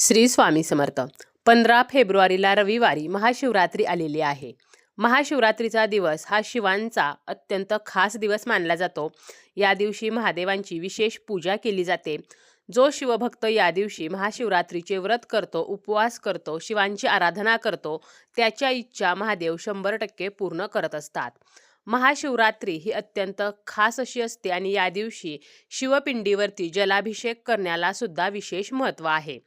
श्री स्वामी समर्थ. पंधरा फेब्रुवारीला रविवारी महाशिवरात्री आलेली आहे. महाशिवरात्रीचा दिवस हा शिवांचा अत्यंत खास दिवस मानला जातो. या दिवशी महादेवांची विशेष पूजा केली जाते. जो शिवभक्त या दिवशी महाशिवरात्रीचे व्रत करतो उपवास करतो शिवांची आराधना करतो त्याच्या इच्छा महादेव शंभर टक्के पूर्ण करत असतात. महाशिवरात्री ही अत्यंत खास अशी असते आणि या दिवशी शिवपिंडीवरती जलाभिषेक करण्याला सुद्धा विशेष महत्त्व आहे.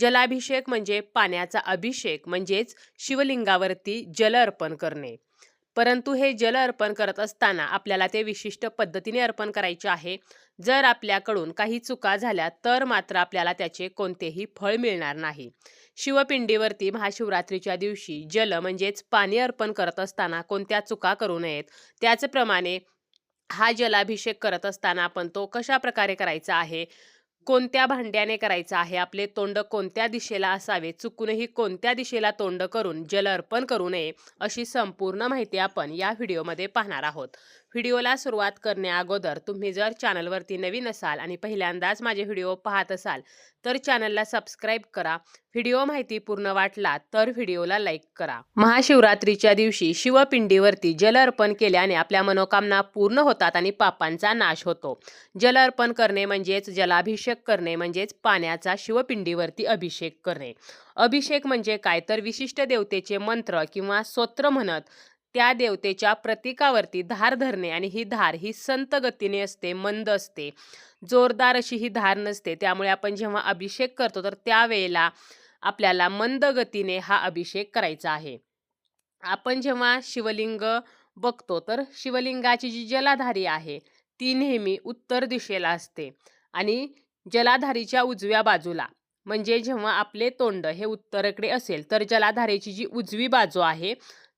जलाभिषेक म्हणजे पाण्याचा अभिषेक म्हणजेच शिवलिंगावरती जल अर्पण करणे. परंतु हे जल अर्पण करत असताना आपल्याला ते विशिष्ट पद्धतीने अर्पण करायचे आहे. जर आपल्याकडून काही चुका झाल्या तर मात्र आपल्याला त्याचे कोणतेही फळ मिळणार नाही. शिवपिंडीवरती महाशिवरात्रीच्या दिवशी जल म्हणजेच पाणी अर्पण करत असताना कोणत्या चुका करू नयेत त्याचप्रमाणे हा जलाभिषेक करत असताना आपण तो कशा प्रकारे करायचा आहे कोणत्या भांड्याने करायचं आहे? आपले तोंड कोणत्या दिशेला असावे? चुकूनही कोणत्या दिशेला तोंड करून जल अर्पण करू नये? अशी संपूर्ण माहिती आपण या व्हिडिओमध्ये पाहणार आहोत. व्हिडिओला सुरुवात करण्या अगोदर तुम्ही जर चॅनलवरती नवीन असाल आणि पहिल्यांदाच माझे व्हिडिओ पाहत असाल तर चॅनलला सबस्क्राईब करा. व्हिडिओ माहिती पूर्ण वाटला तर व्हिडिओला लाईक करा. महाशिवरात्रीच्या दिवशी शिवपिंडीवरती जल अर्पण केल्याने आपल्या मनोकामना पूर्ण होतात आणि पापांचा नाश होतो. जल अर्पण करणे म्हणजेच जलाभिषेक करणे म्हणजेच पाण्याचा शिवपिंडीवरती अभिषेक करणे. अभिषेक म्हणजे काय? तर विशिष्ट देवतेचे मंत्र किंवा स्तोत्र म्हणत त्या देवतेच्या प्रतीकावरती धार धरणे आणि ही धार ही संत गतीने असते मंद असते. जोरदार अशी ही धार नसते त्यामुळे आपण जेव्हा अभिषेक करतो तर त्यावेळेला आपल्याला मंद गतीने हा अभिषेक करायचा आहे. आपण जेव्हा शिवलिंग बघतो तर शिवलिंगाची जी जलाधारी आहे ती नेहमी उत्तर दिशेला असते आणि जलाधारीच्या उजव्या बाजूला. म्हणजे जेव्हा आपले तोंड हे उत्तरेकडे असेल तर जलाधारेची जी उजवी बाजू आहे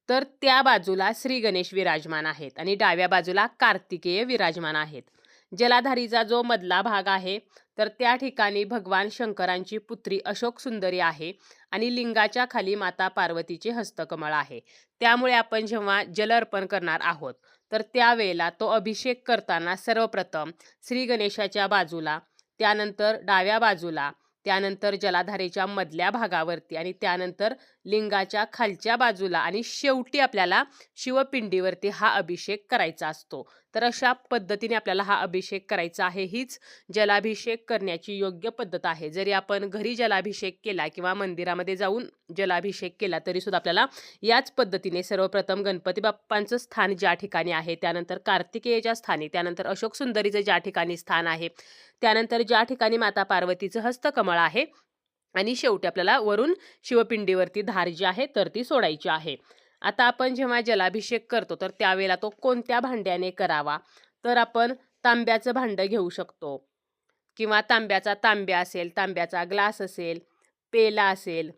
तर त्या बाजूला श्री गणेश विराजमान आहेत आणि डाव्या बाजूला कार्तिकेय विराजमान आहेत. जलाधारीचा जो मधला भाग आहे तर त्या ठिकाणी भगवान शंकरांची पुत्री अशोक सुंदरी आहे आणि लिंगाच्या खाली माता पार्वतीचे हस्तकमळ आहे. त्यामुळे आपण जेव्हा जल अर्पण करणार आहोत तर त्यावेळेला तो अभिषेक करताना सर्वप्रथम श्री गणेशाच्या बाजूला त्यानंतर डाव्या बाजूला त्यानंतर जलाधारेच्या मधल्या भागावरती आणि त्यानंतर लिंगाच्या खालच्या बाजूला आणि शेवटी आपल्याला शिवपिंडीवरती हा अभिषेक करायचा असतो. तर अशा पद्धतीने आपल्याला हा अभिषेक करायचा आहे. हीच जलाभिषेक करण्याची योग्य पद्धत आहे. जरी आपण घरी जलाभिषेक केला किंवा मंदिरामध्ये जाऊन जलाभिषेक केला तरी सुद्धा आपल्याला याच पद्धतीने सर्वप्रथम गणपती बाप्पांचं स्थान ज्या ठिकाणी आहे त्यानंतर कार्तिकेयच्या स्थानी त्यानंतर अशोक सुंदरीचं ज्या ठिकाणी स्थान आहे त्यानंतर ज्या ठिकाणी माता पार्वतीचं हस्तकमळ आहे आणि शेवटी आपल्याला वरून शिवपिंडीवरती धार जी आहे तर ती सोडायची आहे. आता आपण जेव्हा जलाभिषेक करतो तर त्यावेळेला तो कोणत्या भांड्याने करावा? तर आपण तांब्याचं भांडं घेऊ शकतो. किंवा तांब्याचा तांब्या असेल तांब्याचा ग्लास असेल पेला असेल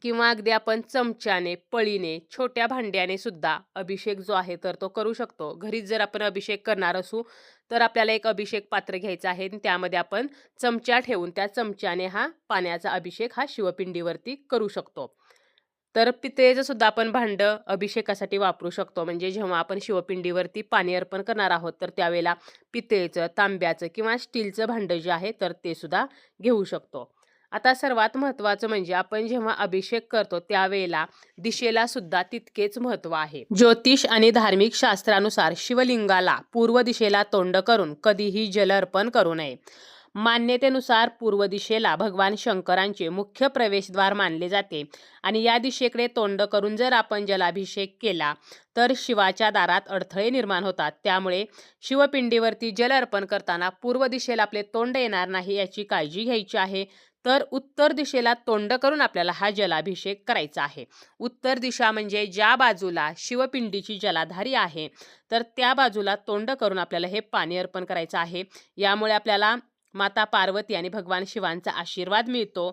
किंवा अगदी आपण चमच्याने पळीने छोट्या भांड्याने सुद्धा अभिषेक जो आहे तर तो करू शकतो. घरीच जर आपण अभिषेक करणार असू तर आपल्याला एक अभिषेक पात्र घ्यायचं आहे आणि त्यामध्ये आपण चमचा ठेवून त्या चमच्याने हा पाण्याचा अभिषेक हा शिवपिंडीवरती करू शकतो. तर पितळेचं सुद्धा आपण भांडं अभिषेकासाठी वापरू शकतो. म्हणजे जेव्हा आपण शिवपिंडीवरती पाणी अर्पण करणार आहोत तर त्यावेळेला पितळेचं तांब्याचं किंवा स्टीलचं भांडं जे आहे तर ते सुद्धा घेऊ शकतो. आता सर्वात महत्त्वाचं म्हणजे आपण जेव्हा अभिषेक करतो त्यावेळेला दिशेला सुद्धा तितकेच महत्त्व आहे. ज्योतिष आणि धार्मिक शास्त्रानुसार शिवलिंगाला पूर्व दिशेला तोंड करून कधीही जल अर्पण करू नये. मान्यतेनुसार पूर्व दिशेला भगवान शंकरांचे मुख्य प्रवेशद्वार मानले जाते आणि या दिशेकडे तोंड करून जर आपण जलाभिषेक केला तर शिवाच्या दारात अडथळे निर्माण होतात. त्यामुळे शिवपिंडीवरती जल अर्पण करताना पूर्व दिशेला आपले तोंड येणार नाही याची काळजी घ्यायची आहे. तर उत्तर दिशेला तोंड करून आपल्याला हा जलाभिषेक करायचा आहे. उत्तर दिशा म्हणजे ज्या बाजूला शिवपिंडीची जलाधारी आहे तर त्या बाजूला तोंड करून आपल्याला हे पाणी अर्पण करायचं आहे. यामुळे आपल्याला माता पार्वती आणि भगवान शिवांचा आशीर्वाद मिळतो.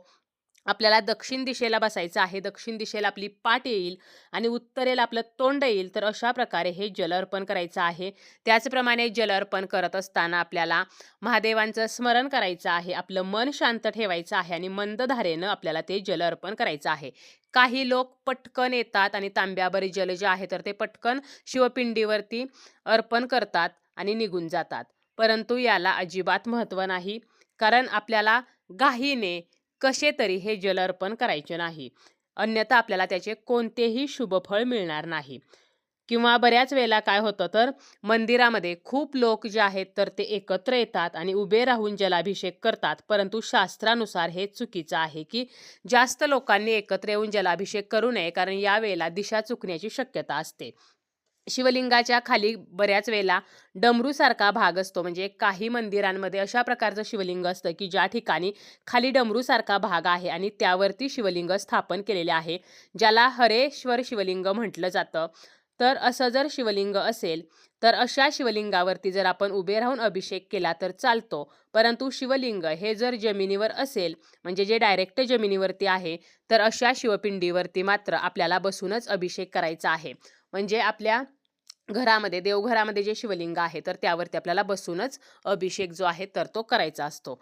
आपल्याला दक्षिण दिशेला बसायचं आहे. दक्षिण दिशेला आपली पाठ येईल आणि उत्तरेला आपलं तोंड येईल. तर अशा प्रकारे हे जल अर्पण करायचं आहे. त्याचप्रमाणे जल अर्पण करत असताना आपल्याला महादेवांचं स्मरण करायचं आहे. आपलं मन शांत ठेवायचं आहे आणि मंदधारेनं आपल्याला ते जल अर्पण करायचं आहे. काही लोक पटकन येतात आणि तांब्याभरी जल जे आहे तर ते पटकन शिवपिंडीवरती अर्पण करतात आणि निघून जातात. परंतु याला अजिबात महत्त्व नाही. कारण आपल्याला घाईने कसे तरी हे जल अर्पण करायचे नाही. अन्यथा आपल्याला त्याचे कोणतेही शुभफळ मिळणार नाही. किंवा बऱ्याच वेळेला काय होतं तर मंदिरामध्ये खूप लोक जे आहेत तर ते एकत्र येतात आणि उभे राहून जलाभिषेक करतात. परंतु शास्त्रानुसार हे चुकीचं आहे की जास्त लोकांनी एकत्र येऊन जलाभिषेक करू नये कारण यावेळेला दिशा चुकण्याची शक्यता असते. शिवलिंगाच्या खाली बऱ्याच वेळेला डमरूसारखा भाग असतो. म्हणजे काही मंदिरांमध्ये अशा प्रकारचं शिवलिंग असतं की ज्या ठिकाणी खाली डमरूसारखा भाग आहे आणि त्यावरती शिवलिंग स्थापन केलेले आहे ज्याला हरेश्वर शिवलिंग म्हटलं जातं. तर असं जर शिवलिंग असेल तर अशा शिवलिंगावरती जर आपण उभे राहून अभिषेक केला तर चालतो. परंतु शिवलिंग हे जर जमिनीवर असेल म्हणजे जे डायरेक्ट जमिनीवरती आहे तर अशा शिवपिंडीवरती मात्र आपल्याला बसूनच अभिषेक करायचा आहे. म्हणजे आपल्या घरामध्ये देवघरामध्ये जे शिवलिंग आहे तर त्यावरती आपल्याला बसूनच अभिषेक जो आहे तर तो करायचा असतो.